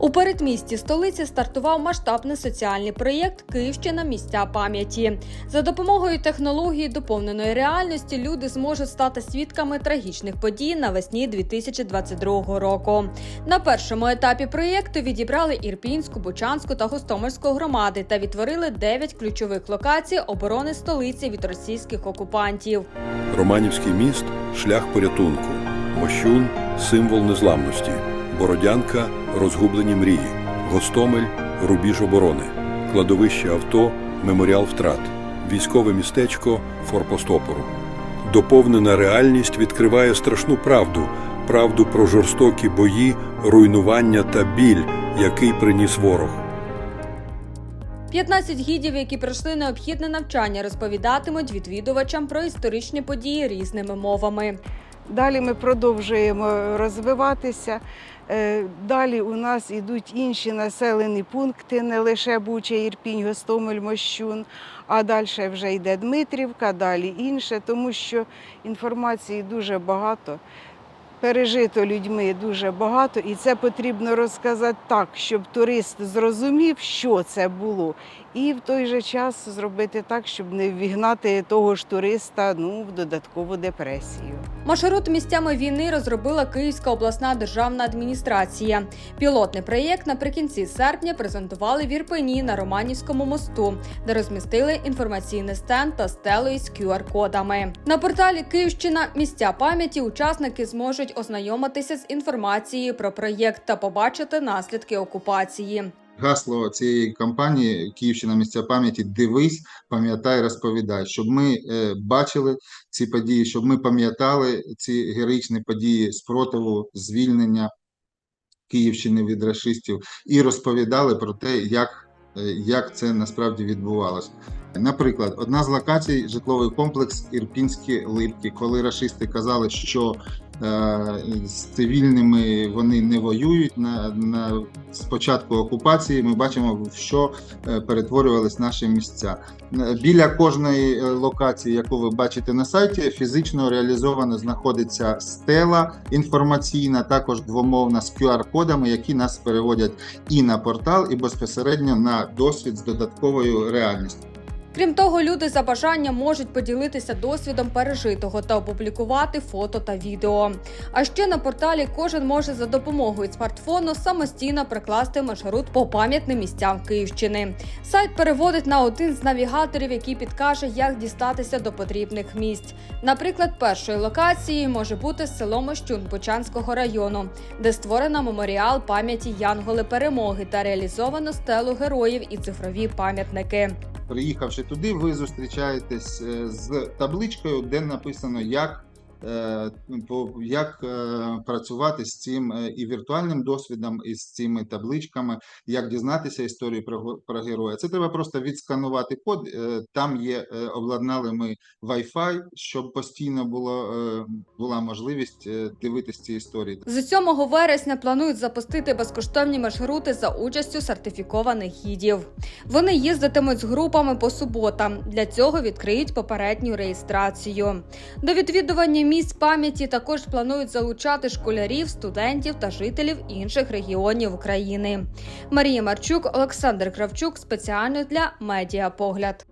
У передмісті столиці стартував масштабний соціальний проєкт Київщина місця пам'яті. За допомогою технології доповненої реальності люди зможуть стати свідками трагічних подій навесні 2022 року. На першому етапі проєкту відібрали Ірпінську, Бучанську та Гостомельську громади та відтворили 9 ключових локацій оборони столиці від російських окупантів. Романівський міст шлях порятунку, Мощун символ незламності, Бородянка розгублені мрії, Гостомель рубіж оборони, кладовище авто, меморіал втрат, військове містечко форпост опору. Доповнена реальність відкриває страшну правду, правду про жорстокі бої, руйнування та біль, який приніс ворог. 15 гідів, які пройшли необхідне навчання, розповідатимуть відвідувачам про історичні події різними мовами. Далі ми продовжуємо розвиватися. Е, Далі у нас йдуть інші населені пункти, не лише Буча, Ірпінь, Гостомель, Мощун, а далі вже йде Дмитрівка, далі інше, тому що інформації дуже багато. Пережито людьми дуже багато, і це потрібно розказати так, щоб турист зрозумів, що це було, і в той же час зробити так, щоб не вігнати того ж туриста ну, в додаткову депресію. Маршрут місцями війни розробила Київська обласна державна адміністрація. Пілотний проєкт наприкінці серпня презентували в Ірпені на Романівському мосту, де розмістили інформаційний стенд та стелу із QR-кодами. На порталі Київщина місця пам'яті учасники зможуть ознайомитися з інформацією про проєкт та побачити наслідки окупації. Гасло цієї кампанії Київщина місця пам'яті Дивись, пам'ятай, розповідай, щоб ми е, бачили ці події, щоб ми пам'ятали ці героїчні події спротиву, звільнення Київщини від рашистів і розповідали про те, як, е, як це насправді відбувалося. Наприклад, одна з локацій житловий комплекс Ірпінські липки, коли рашисти казали, що з цивільними вони не воюють на, на спочатку окупації. Ми бачимо, в що е, перетворювались наші місця. Е, Біля кожної е, локації, яку ви бачите на сайті, фізично реалізовано знаходиться стела інформаційна, також двомовна з QR-кодами, які нас переводять і на портал, і безпосередньо на досвід з додатковою реальністю. Крім того, люди за бажанням можуть поділитися досвідом пережитого та опублікувати фото та відео. А ще на порталі кожен може за допомогою смартфону самостійно прикласти маршрут по пам'ятним місцям Київщини. Сайт переводить на один з навігаторів, який підкаже, як дістатися до потрібних місць. Наприклад, першою локацією може бути село Мощун Бучанського району, де створено меморіал пам'яті Янголи перемоги та реалізовано стелу героїв і цифрові пам'ятники. Приїхавши туди, ви зустрічаєтесь е, з табличкою, де написано, як, як е, працювати з цим е, і віртуальним досвідом, і з цими табличками, як дізнатися історію про, про героя. Це треба просто відсканувати код. е, Там є, е, обладнали ми Wi-Fi, щоб постійно було, е, була можливість е, дивитися ці історії. З 7 вересня планують запустити безкоштовні маршрути за участю сертифікованих гідів. Вони їздитимуть з групами по суботам. Для цього відкриють попередню реєстрацію. До відвідування місць пам'яті також планують залучати школярів, студентів та жителів інших регіонів України. Марія Марчук, Олександр Кравчук спеціально для Медіапогляд.